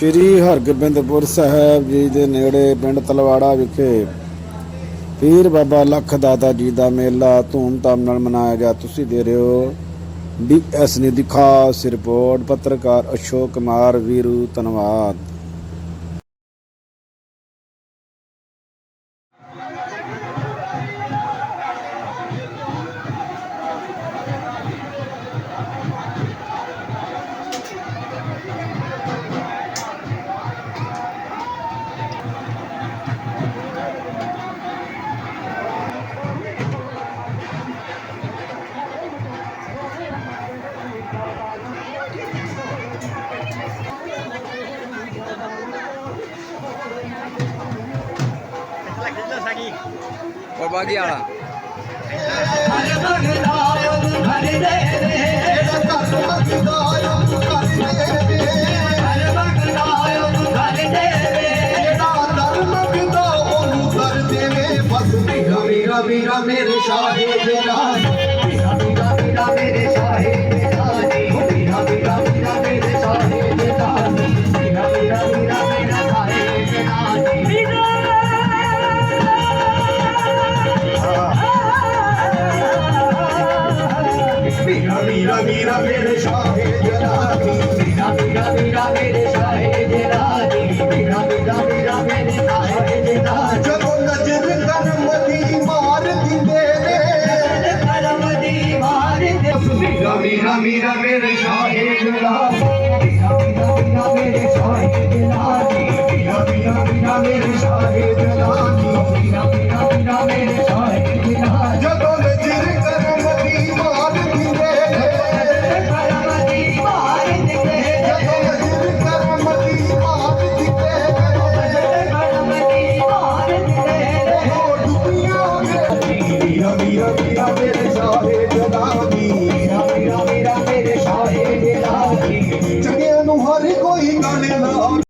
ਸ਼੍ਰੀ ਹਰਗੋਬਿੰਦਪੁਰ ਸਾਹਿਬ ਜੀ ਦੇ ਨੇੜੇ ਪਿੰਡ ਤਲਵਾੜਾ ਵਿਖੇ ਪੀਰ ਬਾਬਾ ਲੱਖ ਦਾਤਾ ਜੀ ਦਾ ਮੇਲਾ ਧੂਮਧਾਮ ਨਾਲ ਮਨਾਇਆ ਗਿਆ। ਤੁਸੀਂ ਦੇ ਰਹੇ ਹੋ ਡੀਐਸ ਨੇ ਦੀ ਖਾਸ ਰਿਪੋਰਟ, ਪੱਤਰਕਾਰ ਅਸ਼ੋਕ ਕੁਮਾਰ, ਵੀਰੂ ਧੰਨਵਾਦ। और बाकी आड़ा रवि रवि मेरे शाह মীরা মেরে শাহে জেলা মীরা মীরা মেরে শাহে জেলা মীরা মীরা মেরে শাহে জেলা মীরা মীরা মেরে morning, Lord.